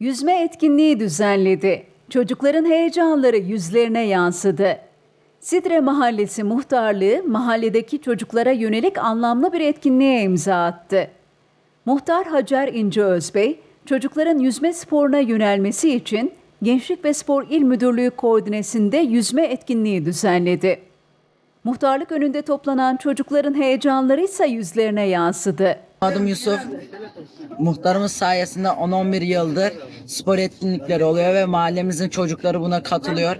Yüzme etkinliği düzenledi. Çocukların heyecanları yüzlerine yansıdı. Sidre Mahallesi Muhtarlığı mahalledeki çocuklara yönelik anlamlı bir etkinliğe imza attı. Muhtar Hacer İnce Özbey, çocukların yüzme sporuna yönelmesi için Gençlik ve Spor İl Müdürlüğü koordinesinde yüzme etkinliği düzenledi. Muhtarlık önünde toplanan çocukların heyecanları ise yüzlerine yansıdı. Adım Yusuf. Muhtarımız sayesinde 10-11 yıldır spor etkinlikleri oluyor ve mahallemizin çocukları buna katılıyor.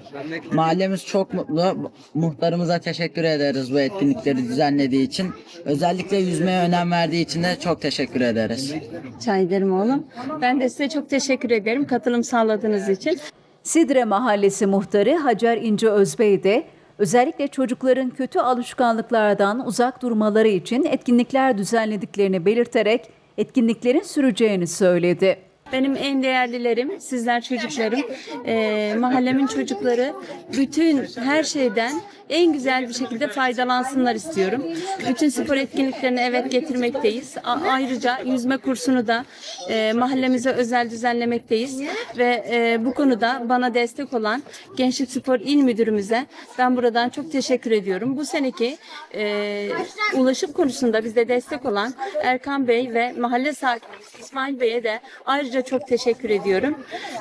Mahallemiz çok mutlu. Muhtarımıza teşekkür ederiz bu etkinlikleri düzenlediği için. Özellikle yüzmeye önem verdiği için de çok teşekkür ederiz. Rica ederim oğlum. Ben de size çok teşekkür ederim katılım sağladığınız için. Sidre Mahallesi muhtarı Hacer İnce Özbey de özellikle çocukların kötü alışkanlıklardan uzak durmaları için etkinlikler düzenlediklerini belirterek etkinliklerin süreceğini söyledi. Benim en değerlilerim, sizler çocuklarım, Ee, mahallemin çocukları bütün her şeyden en güzel bir şekilde faydalansınlar istiyorum. Bütün spor etkinliklerini evet getirmekteyiz. A- ayrıca yüzme kursunu da e, mahallemize özel düzenlemekteyiz ve e, bu konuda bana destek olan Gençlik Spor İl Müdürümüze ben buradan çok teşekkür ediyorum. Bu seneki e, ulaşım konusunda bize destek olan Erkan Bey ve mahalle sakini İsmail Bey'e de ayrıca çok teşekkür ediyorum.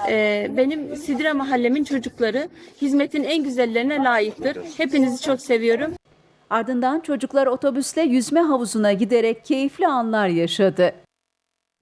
E, benim Sidre mahallemin çocukları hizmetin en güzellerine layıktır. Hepinizi çok seviyorum. Ardından çocuklar otobüsle yüzme havuzuna giderek keyifli anlar yaşadı.